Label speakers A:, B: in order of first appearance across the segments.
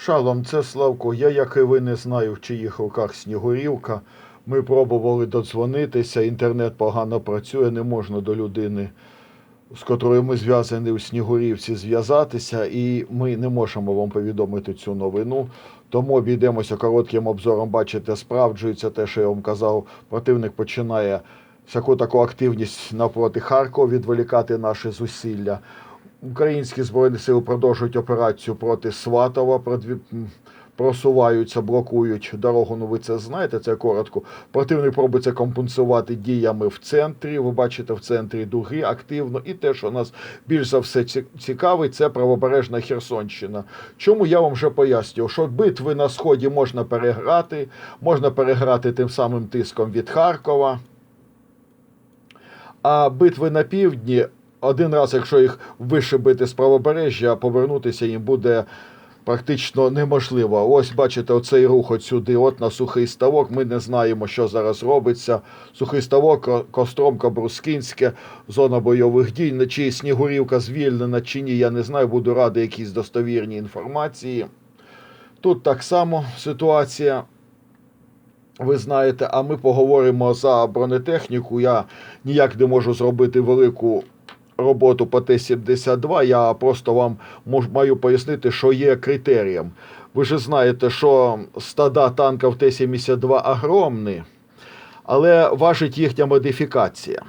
A: Шалом, це Славко. Я, як і ви, не знаю, в чиїх руках Снігурівка. Ми пробували додзвонитися, інтернет погано працює, не можна до людини, з котрою ми зв'язані у Снігурівці, зв'язатися, і ми не можемо вам повідомити цю новину. Тому обійдемося коротким обзором. Бачите, справджується те, що я вам казав. Противник починає всяку таку активність навпроти Харкова відволікати наші зусилля. Українські збройні сили продовжують операцію проти Сватова, просуваються, блокують дорогу. Ну ви це знаєте, це коротко. Противник пробує це компенсувати діями в центрі. Ви бачите в центрі дуги активно. І те, що нас більш за все ці- цікавить, це правобережна Херсонщина. Чому я вам вже пояснював, що битви на сході можна переграти, можна переграти тим самим тиском від Харкова. А битви на півдні один раз, якщо їх вишибити з правобережжя, повернутися їм буде практично неможливо. Ось бачите, оцей рух от сюди, от на сухий ставок. Ми не знаємо, що зараз робиться. Сухий ставок, Костромка, Брускінське, зона бойових дій. Чи Снігурівка звільнена, чи ні, я не знаю. Буду радий якійсь достовірній інформації. Тут так само ситуація. Ви знаєте, а ми поговоримо за бронетехніку. Я ніяк не можу зробити велику роботу по Т-72. Я просто вам мож, маю пояснити, що є критерієм. Ви ж знаєте, що стада танків Т-72 огромні, але важить їхня модифікація.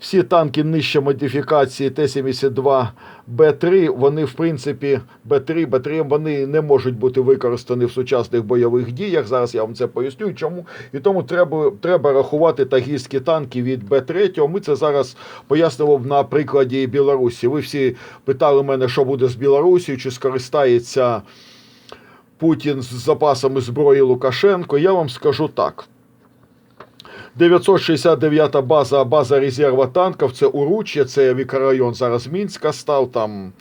A: Всі танки нижче модифікації Т-72 Б3, вони, в принципі, Б3, Б3, вони не можуть бути використані в сучасних бойових діях. Зараз я вам це поясню. Чому? І тому треба, треба рахувати тагільські танки від Б3. Ми це зараз пояснював на прикладі Білорусі. Ви всі питали мене, що буде з Білорусією, чи скористається Путін з запасами зброї Лукашенко. Я вам скажу так. 969 база, база резерва танків, це Уруччя, це мікрорайон зараз Мінська став, там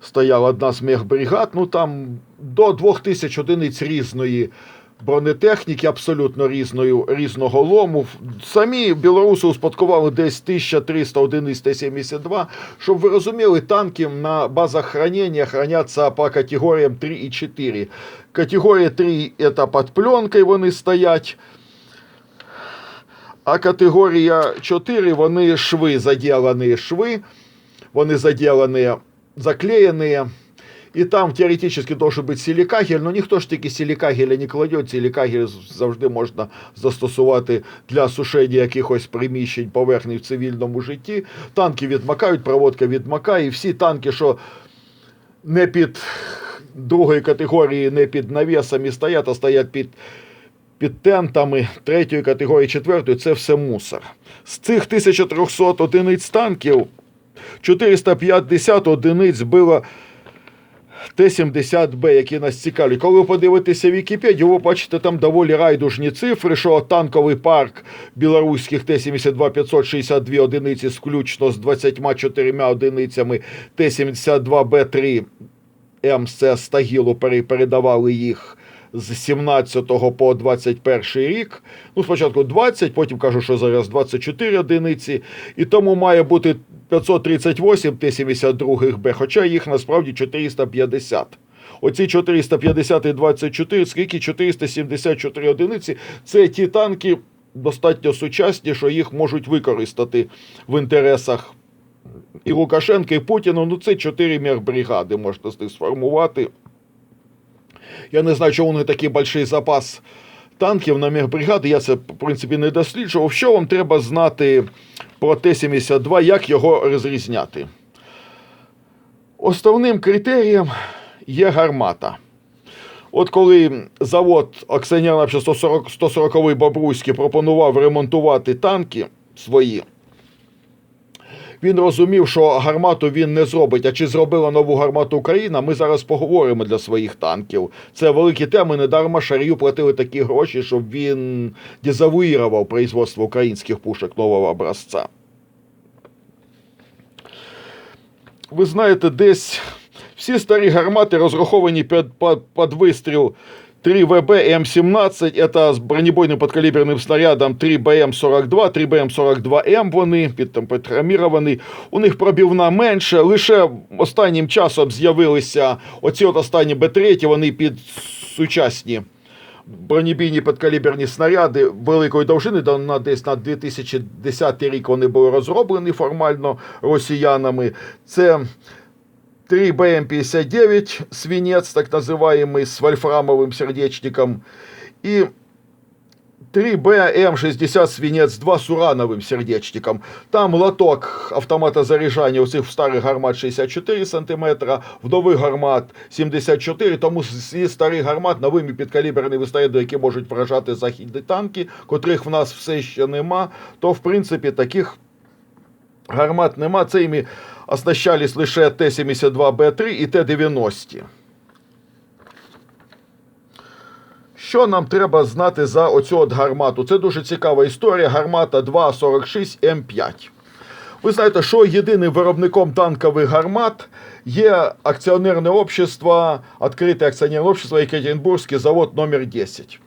A: стояла одна з мехбригад, ну там до 2000 одиниць різної бронетехніки, абсолютно різної, різного лому. Самі білоруси успадкували десь 1300 одиниць Т-72. Щоб ви розуміли, танки на базах хранения храняться по категоріям 3 і 4. Категорія 3 – це під пленкою вони стоять, а категорія 4 вони шви, заділені шви, вони заділені, заклеєні. І там теоретично должен бути силікагель, але ніхто ж таки силікагеля не кладе. Силікагель завжди можна застосувати для сушення якихось приміщень поверхні в цивільному житті. Танки відмакають, проводка відмакає. І всі танки, що не під другої категорії, не під навісами стоять, а стоять під під тентами третьої категорії, четвертої, це все мусор. З цих 1300 одиниць танків 450 одиниць було Т-70Б, які нас цікавлять. Коли ви подивитеся Вікіпедію, ви бачите там доволі райдужні цифри, що танковий парк білоруських Т-72 562 одиниці, включно з 24 одиницями Т-72Б3 МС Стагілу передавали їх з 17 по 21 рік. Ну, спочатку 20, потім кажу, що зараз 24 одиниці. І тому має бути 538 Т-72Б, хоча їх насправді 450. Оці 450 і 24, скільки 474 одиниці, це ті танки достатньо сучасні, що їх можуть використати в інтересах і Лукашенка, і Путіна. Ну, це 4 мехбригади можна з них сформувати. Я не знаю, чому вони такий больший запас танків на мехбригади. Я це, в принципі, не досліджував. Що вам треба знати про Т-72, як його розрізняти? Основним критерієм є гармата. От коли завод акціонерне 140, 140 Бобруйський пропонував ремонтувати танки свої, він розумів, що гармату він не зробить. А чи зробила нову гармату Україна? Ми зараз поговоримо для своїх танків. Це великі теми. Недарма Шарію платили такі гроші, щоб він дезавуїрував производство українських пушок нового образця. Ви знаєте, десь всі старі гармати розраховані під, під, під вистріл 3 ВБ М17 это з бронебойним подкаліберним снарядом 3 БМ-42, 3 БМ-42М вони підтраміровані. У них пробівна менше. Лише останнім часом з'явилися оці от останні Б3, вони під сучасні бронебійні підкаліберні снаряди великої довжини, на десь на 2010 рік вони були розроблені формально росіянами. Це 3 БМ-59 свинец, так называемый, с вольфрамовым сердечником, и 3 БМ-60 свинец 2 с урановым сердечником. Там лоток автомата заряджання у цих старих гармат 64 см, в нових гармат 74, тому зі старих гармат новими підкаліберними снаряди, які можуть вражати західні танки, котрих в нас все ще нема, то в принципі таких гармат нема. Цими оснащались лише Т-72Б3 і Т-90. Що нам треба знати за оцю от гармату? Це дуже цікава історія. Гармата 246 М5. Ви знаєте, що єдиним виробником танкових гармат є акціонерне общество, відкрите акціонерне общество Екатеринбурзький завод номер 10.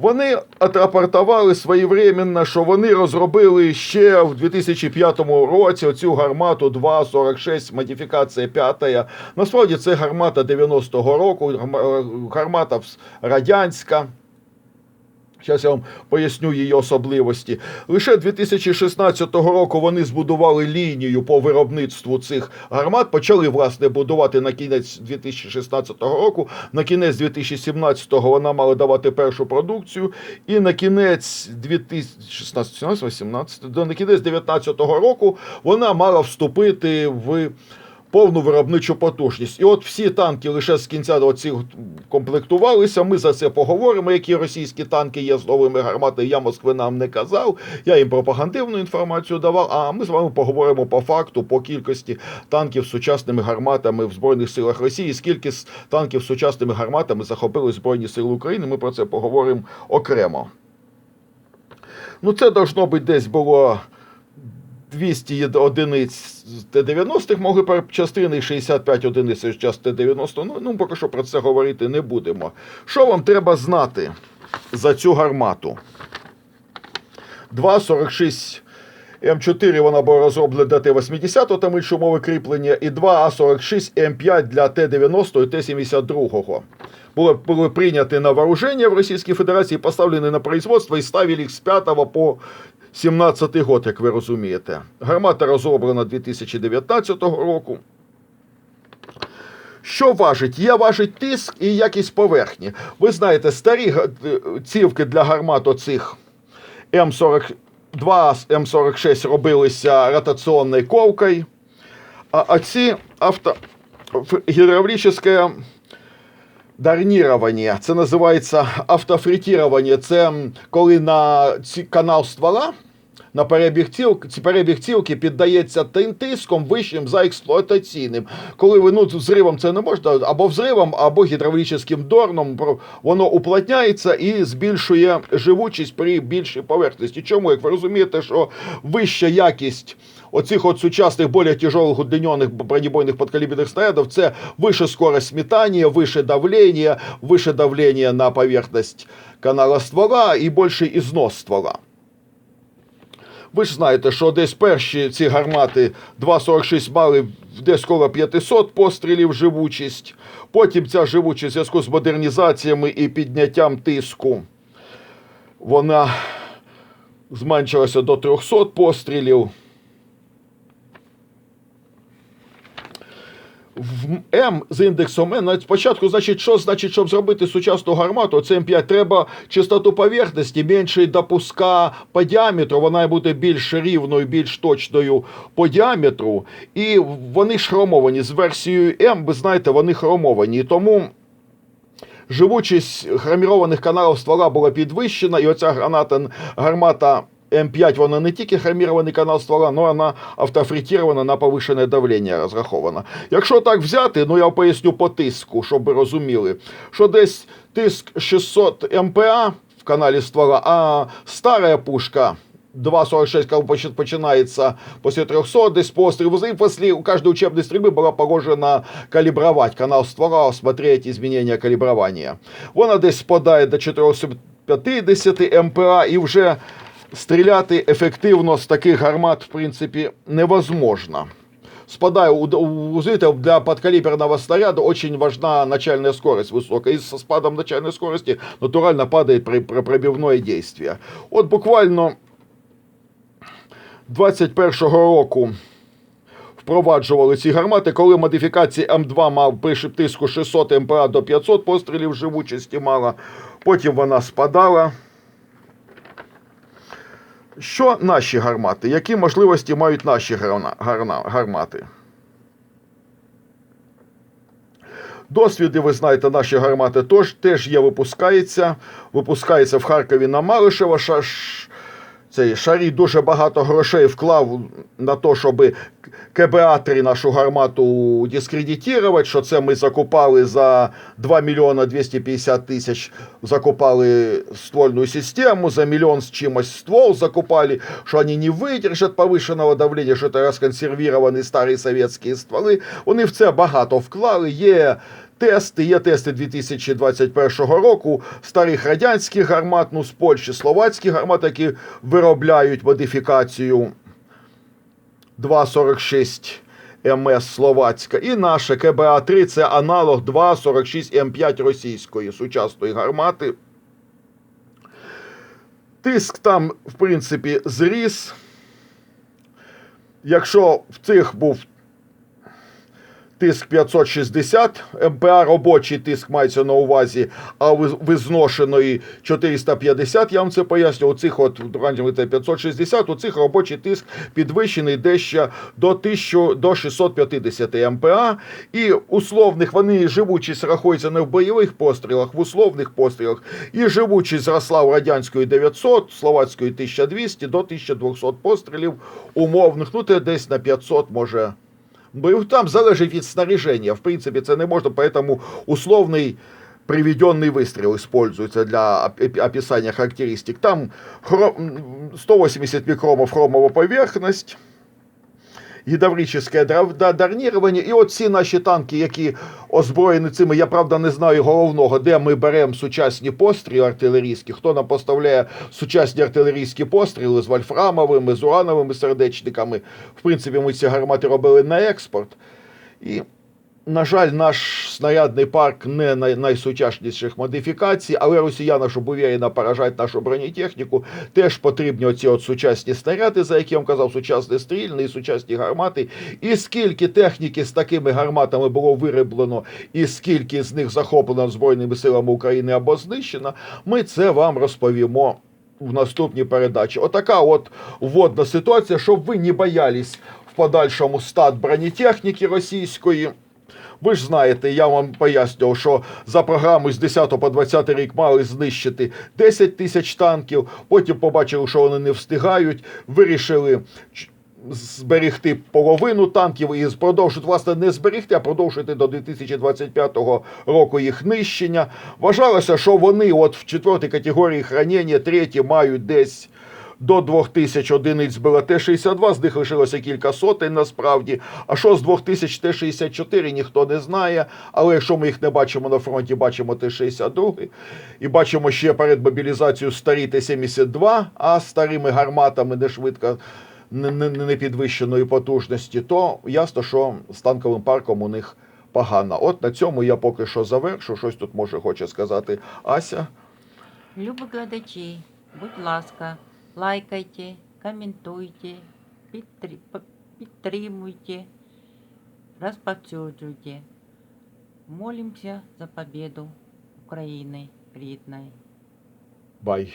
A: Вони отрапортували своєвременно, що вони розробили ще в 2005 році оцю гармату 2.46, модифікація 5. Насправді це гармата 90-го року, гарма- гармата радянська. Зараз я вам поясню її особливості. Лише 2016 року вони збудували лінію по виробництву цих гармат. Почали власне будувати на кінець 2016 року. На кінець 2017 вона мала давати першу продукцію. І на кінець 2016, 17, 18, до на кінець 2019 року вона мала вступити в повну виробничу потужність. І от всі танки лише з кінця оці комплектувалися. Ми за це поговоримо, які російські танки є з новими гарматами. Я Москви нам не казав. Я їм пропагандивну інформацію давав. А ми з вами поговоримо по факту, по кількості танків з сучасними гарматами в Збройних силах Росії. Скільки танків з сучасними гарматами захопили Збройні Сили України. Ми про це поговоримо окремо. Ну, це должно бути десь було 200 одиниць з Т-90 могли частини 65 одиниць з час Т-90. Ну, ну, поки що про це говорити не будемо. Що вам треба знати за цю гармату? 2,46 М4 вона була розроблена для Т-80, там інші умови кріплення, і 2А46 М5 для Т-90 і Т-72. Були, були прийняті на вооруження в Російській Федерації, поставлені на производство і ставили їх з 5 по 17 год, як ви розумієте. Гармата розроблена 2019 року. Що важить? Є важить тиск і якість поверхні. Ви знаєте, старі е, цівки для гармат оцих М42 М46 робилися ротаційною ковкою, а, ці авто... гідравлічне Дарнірування, це називається автофритірування. Це коли на ці канал ствола, на перебіг цілки, ці перебіг цілки піддається тим тиском вищим за експлуатаційним. Коли ви ну, взривом це не можна, або взривом, або гідравлічним дорном, про- воно уплотняється і збільшує живучість при більшій поверхності. Чому? Як ви розумієте, що вища якість оцих от сучасних более тяжелых удлиненных бронебойных подкалиберных снарядов це выше скорость метания, выше давление, выше давление на поверхность канала ствола і більший ізнос ствола. Ви ж знаєте, що десь перші ці гармати 2,46 мали десь коло 500 пострілів живучість. Потім ця живучість в зв'язку з модернізаціями і підняттям тиску, вона зменшилася до 300 пострілів. В М з індексом М, навіть спочатку, значить, що значить, щоб зробити сучасну гармату, це М5, треба чистоту поверхності, менший допуска по діаметру, вона бути більш рівною, більш точною по діаметру. І вони ж хромовані. З версією М, ви знаєте, вони хромовані. Тому живучість хромірованих каналів ствола була підвищена, і оця граната, гармата М5, вона не тільки хромірований канал ствола, але вона автофритірована на повишене давлення розрахована. Якщо так взяти, ну я поясню по тиску, щоб ви розуміли, що десь тиск 600 МПА в каналі ствола, а стара пушка 2.46, коли поч- починається після 300, десь пострілу. І після у кожної учебної стрільби була положена калібрувати. Канал створа, смотреть змінення калібрування. Вона десь спадає до 450 МПА і вже стріляти ефективно з таких гармат, в принципі, невозможно. Спадая у, зрителя для подкалиберного снаряда очень важна начальная скорость высокая. И со спадом начальной скорости натурально падает пробивное действие. От буквально 21-го року впроваджували ці гармати, коли модифікації М2 мав при тиску 600 МПА до 500 пострілів живучості мала. Потім вона спадала. Що наші гармати? Які можливості мають наші гарна- гарна- гармати? Досвіди, ви знаєте, наші гармати теж, теж є, випускається. Випускається в Харкові на Малишева. Ша, ш- цей Шарій дуже багато грошей вклав на те, щоб КБА-3 нашу гармату дискредитувати, що це ми закупали за 2 мільйона 250 тисяч, закупали ствольну систему, за мільйон з чимось ствол закупали, що вони не видержать повишеного давлення, що це розконсервіровані старі совєтські стволи. Вони в це багато вклали. Є тести, є тести 2021 року старих радянських гармат, ну з Польщі, словацьких гармат, які виробляють модифікацію 2,46 МС словацька. І наше КБА-3 це аналог 2,46 М5 російської сучасної гармати. Тиск там, в принципі, зріс. Якщо в цих був тиск 560 МПА, робочий тиск мається на увазі, а ви- ви зношеної 450, я вам це поясню. У цих от в 560, у цих робочий тиск підвищений дещо до 1000, до 650 МПА. І условних вони живучість рахується не в бойових пострілах, в условних пострілах. І живучість зросла у радянської 900, словацької 1200 до 1200 пострілів умовних. Ну, це десь на 500 може. Бо там залежить від снаряження. В принципі, це не можна, поэтому условний приведенный выстрел используется для оп- описания характеристик. Там хро- м, 180 микромов хромова поверхность, гідравлічне дра- дарнірування. І от ці наші танки, які озброєні цими, я правда не знаю головного, де ми беремо сучасні постріли артилерійські, хто нам поставляє сучасні артилерійські постріли з вольфрамовими, з урановими сердечниками. В принципі, ми ці гармати робили на експорт. І на жаль, наш снарядний парк не найсучасніших модифікацій, але росіяни, щоб уверенно поражати нашу бронетехніку, теж потрібні оці от сучасні снаряди, за які я вам казав, сучасні стрільні і сучасні гармати. І скільки техніки з такими гарматами було вироблено, і скільки з них захоплено Збройними силами України або знищено, ми це вам розповімо. В наступній передачі. Отака от вводна ситуація, щоб ви не боялись в подальшому стат бронетехніки російської. Ви ж знаєте, я вам пояснював, що за програмою з 10 по 20 рік мали знищити 10 тисяч танків. Потім побачили, що вони не встигають. Вирішили зберегти половину танків і продовжити, власне, не зберегти, а продовжити до 2025 року їх нищення. Вважалося, що вони от в четвертій категорії хранення, треті мають десь до 2000 одиниць було Т-62, з них лишилося кілька сотень насправді. А що з 2000 Т-64, ніхто не знає. Але якщо ми їх не бачимо на фронті, бачимо Т-62. І бачимо ще перед мобілізацією старі Т-72, а старими гарматами не швидко не, не, не підвищеної потужності, то ясно, що з танковим парком у них погано. От на цьому я поки що завершу. Щось тут може хоче сказати Ася.
B: Любі глядачі, будь ласка, лайкайте, коментуйте, підтри- п- підтримуйте, розповсюджуйте. Молимося за победу України рідної.
A: Бай.